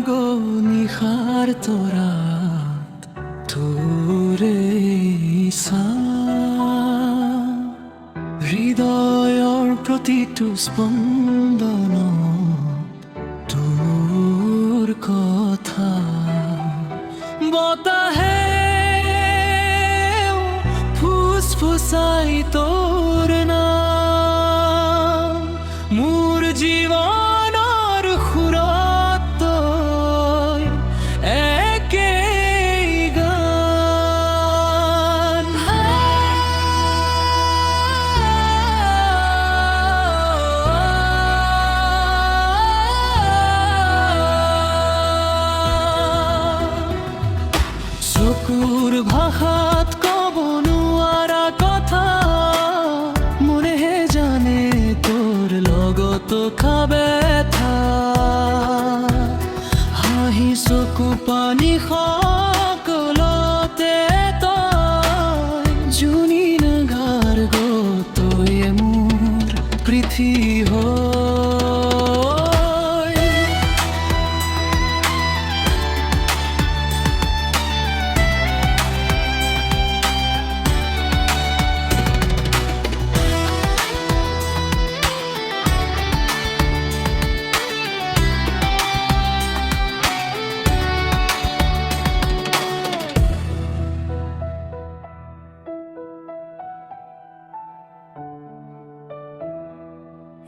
গো নিশাৰ তৰা তোৰে চা হৃদয়ৰ প্ৰতিটো স্পন্দন তোৰ কথা বতাহে ফুসফুসাই তোর নাম চকুৰ ভাষাত ক'ব নোৱাৰা কথা মনেহে জানে তোৰ লগত খাবে হাঁহি চকু পানী খোৱা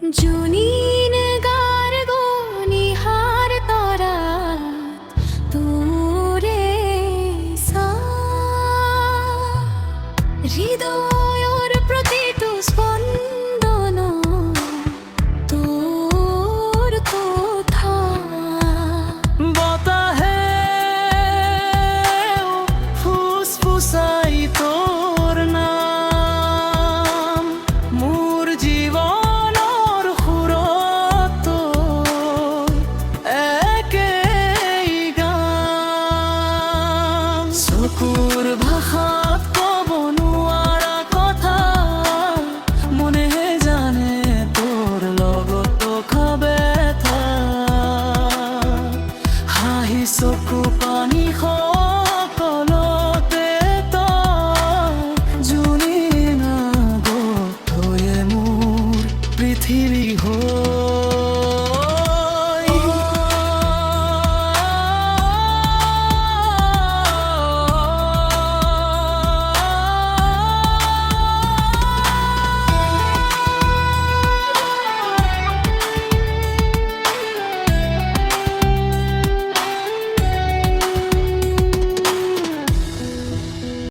জুনি বুকুৰ ভাষাত ক'ব নোৱাৰা কথা। মনেহে জানে তোৰ লগত খাবে হাঁহি চকু পানী খোৱা